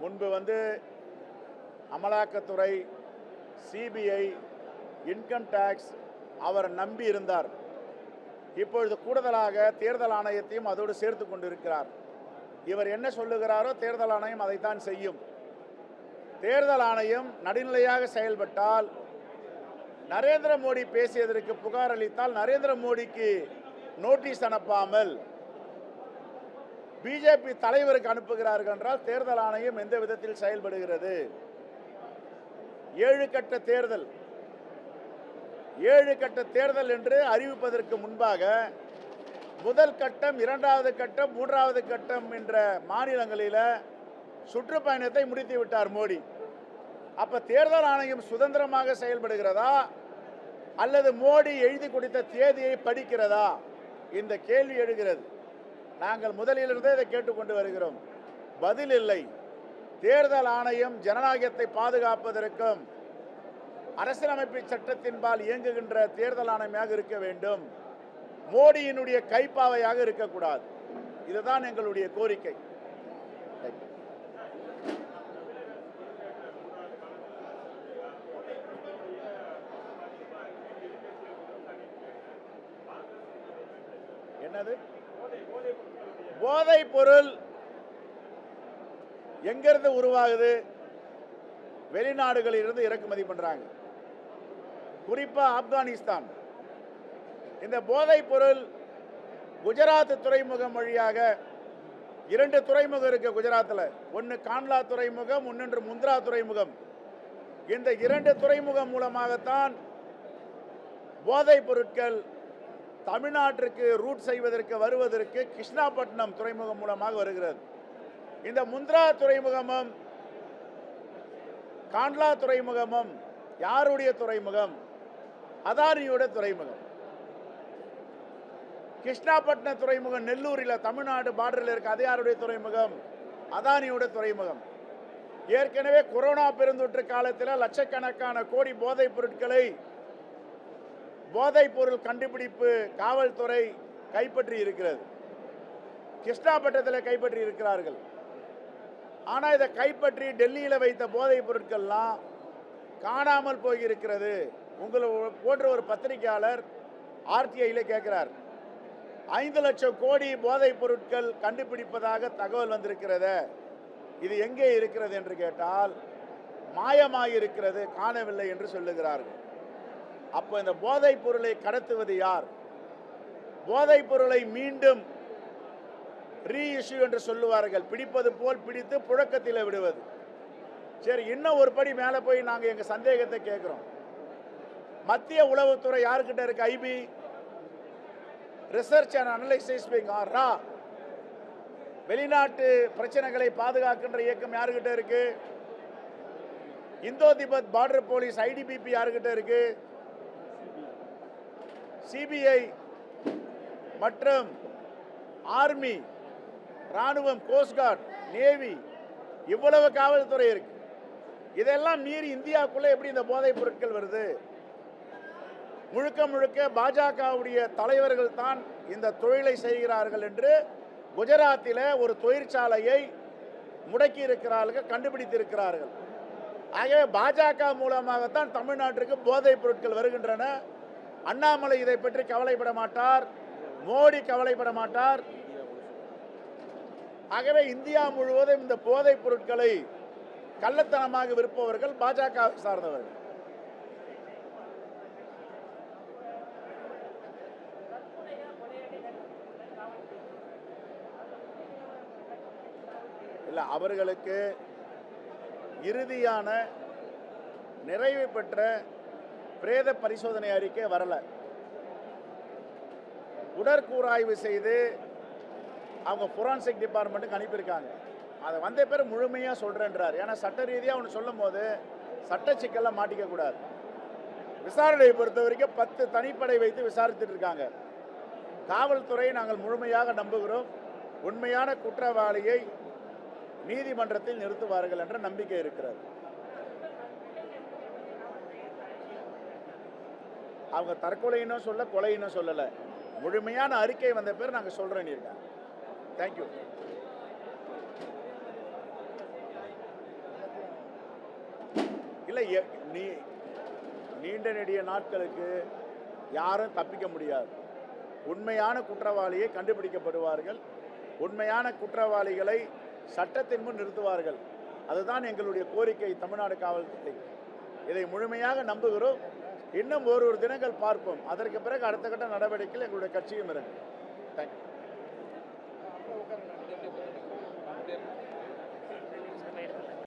முன்பு வந்து அமலாக்கத்துறை சிபிஐ இன்கம் டேக்ஸ் அவர் நம்பி இருந்தார். இப்பொழுது கூடுதலாக தேர்தல் ஆணையத்தையும் அதோடு சேர்த்து கொண்டிருக்கிறார். இவர் என்ன சொல்லுகிறாரோ தேர்தல் ஆணையம் அதைத்தான் செய்யும். தேர்தல் ஆணையம் நடுநிலையாக செயல்பட்டால் நரேந்திர மோடி பேசியதற்கு புகார் அளித்தால் நரேந்திர மோடிக்கு நோட்டீஸ் அனுப்பாமல் பிஜேபி தலைவருக்கு அனுப்புகிறார்கள் என்றால் தேர்தல் ஆணையம் எந்த விதத்தில் செயல்படுகிறது? ஏழு கட்ட தேர்தல். ஏழு கட்ட தேர்தல் என்று அறிவிப்பதற்கு முன்பாக முதல் கட்டம் இரண்டாவது கட்டம் மூன்றாவது கட்டம் என்ற மாநிலங்களில் சுற்றுப்பயணத்தை முடித்து விட்டார் மோடி. அப்ப தேர்தல் ஆணையம் சுதந்திரமாக செயல்படுகிறதா? அல்லது மோடி எழுதி கொடுத்த தேதியை படிக்கிறதா? இந்த கேள்வி எழுகிறது. நாங்கள் முதலிலிருந்தே இதை கேட்டுக்கொண்டு வருகிறோம். பதில் இல்லை. தேர்தல் ஆணையம் ஜனநாயகத்தை பாதுகாப்பதற்கும் அரசியலமைப்பு சட்டத்தின்பால் இயங்குகின்ற தேர்தல் ஆணையமாக இருக்க வேண்டும். மோடியினுடைய கைப்பாவையாக இருக்கக்கூடாது. இதுதான் எங்களுடைய கோரிக்கை. என்னது? போதை பொருள் எங்கிருந்து உருவாகுது? வெளிநாடுகளில் இருந்து இறக்குமதி பண்றாங்க. குறிப்பா ஆப்கானிஸ்தான். இந்த போதைப் பொருள் குஜராத் துறைமுகம் வழியாக இரண்டு துறைமுகம் இருக்கு குஜராத்தில் ஒன்று கான்லா துறைமுகம் இன்னொன்று முந்த்ரா துறைமுகம். இந்த இரண்டு துறைமுகம் மூலமாகத்தான் போதைப் பொருட்கள் தமிழ்நாட்டிற்கு ரூட் செய்வதற்கு வருவதற்கு கிருஷ்ணாபட்டினம் துறைமுகம் மூலமாக வருகிறது. இந்த முந்த்ரா துறைமுகமும் காண்ட்லா துறைமுகமும் யாருடைய துறைமுகம்? அதானியோட துறைமுகம். கிருஷ்ணாபட்டின துறைமுகம் நெல்லூரில் தமிழ்நாடு பார்டரில் இருக்க. அது யாருடைய துறைமுகம்? அதானியோட துறைமுகம். ஏற்கனவே கொரோனா பெருந்தொற்று காலத்தில் லட்சக்கணக்கான கோடி போதைப் பொருட்களை போதைப் பொருள் கண்டுபிடிப்பு காவல்துறை கைப்பற்றி இருக்கிறது. கிருஷ்ணாபட்டத்தில் கைப்பற்றி இருக்கிறார்கள். ஆனால் இதை கைப்பற்றி டெல்லியில் வைத்த போதைப் பொருட்கள்லாம் காணாமல் போயிருக்கிறது. உங்களை போன்ற ஒரு பத்திரிகையாளர் ஆர்டிஐயில் கேட்குறார் ஐந்து லட்சம் கோடி போதைப் பொருட்கள் கண்டுபிடிப்பதாக தகவல் வந்திருக்கிறத. இது எங்கே இருக்கிறது என்று கேட்டால் மாயமாக இருக்கிறது காணவில்லை என்று சொல்லுகிறார்கள். அப்போ இந்த போதைப் பொருளை கடத்துவது யார்? போதைப் பொருளை மீண்டும் ரீஇஷ்யூ என்று சொல்லுவார்கள். பிடிப்பது போல் பிடித்து புழக்கத்தில் விடுவது. சரி இன்னும் ஒரு படி மேலே போய் நாங்கள் எங்கள் சந்தேகத்தை கேட்குறோம். மத்திய உளவுத்துறை யாருக்கிட்ட இருக்கு IB Research and Analysis Wing or ரா. வெளிநாட்டு பிரச்சனைகளை பாதுகாக்கின்ற இயக்கம் யாருக்கிட்ட இருக்கு? Indo Tibet border police ITBP யாருக்கிட்ட இருக்குது சிபிஐ மற்றும் ஆர்மி ராணுவம் கோஸ்ட்கார்ட் நேவி இவ்வளவு காவல்துறை இருக்கு. இதெல்லாம் மீறி இந்தியாவுக்குள்ள எப்படி இந்த போதைப் பொருட்கள் வருது? முழுக்க முழுக்க பாஜகவுடைய தலைவர்கள் தான் இந்த தொழிலை செய்கிறார்கள் என்று குஜராத்தில் ஒரு தொழிற்சாலையை முடக்கி இருக்கிறார்கள் கண்டுபிடித்திருக்கிறார்கள் ஆகவே பாஜக மூலமாகத்தான் தமிழ்நாட்டிற்கு போதைப் பொருட்கள் வருகின்றன. அண்ணாமலை இதை பற்றி கவலைப்பட மாட்டார். மோடி கவலைப்பட மாட்டார். ஆகவே இந்தியா முழுவதும் இந்த போதைப் பொருட்களை கள்ளத்தனமாக விற்பவர்கள் பாஜக சார்ந்தவர்கள். இல்லை அவர்களுக்கு இறுதியான நிறைவு பெற்ற பிரேத பரிசோதனை அறிக்கை வரல. உடற்கூறாய்வு செய்து அவங்க ஃபொரான்சிக் டிபார்ட்மெண்ட்டுக்கு அனுப்பியிருக்காங்க. அதை வந்த பேர் முழுமையாக சொல்கிறேன்றார் ஏன்னா சட்ட ரீதியாக ஒன்று சொல்லும் போது சட்ட சிக்கலில் மாட்டிக்க கூடாது. விசாரணையை பொறுத்த வரைக்கும் பத்து தனிப்படை வைத்து விசாரித்துட்டு இருக்காங்க. காவல்துறையை நாங்கள் முழுமையாக நம்புகிறோம். உண்மையான குற்றவாளியை நீதிமன்றத்தில் நிறுத்துவார்கள் என்ற நம்பிக்கை இருக்கிறது. அவங்க தற்கொலைன்னு சொல்ல கொலைன்னு சொல்லலை. முழுமையான அறிக்கை வந்த பேர் நாங்கள் சொல்கிறேன்னு இருக்கேன் தேங்க்யூ இல்லை எ- நீ நீண்ட நெடிய நாட்களுக்கு யாரும் தப்பிக்க முடியாது. உண்மையான குற்றவாளியை கண்டுபிடிக்கப்படுவார்கள். உண்மையான குற்றவாளிகளை சட்டத்தின் முன் நிறுத்துவார்கள். அதுதான் எங்களுடைய கோரிக்கை தமிழ்நாடு காவல்துறை. இதை முழுமையாக நம்புகிறோம். இன்னும் ஒரு ஒரு தினங்கள் பார்ப்போம். அதற்கு பிறகு அடுத்த கட்ட நடவடிக்கையில் எங்களுடைய கட்சியும் இருக்கு தேங்க்யூ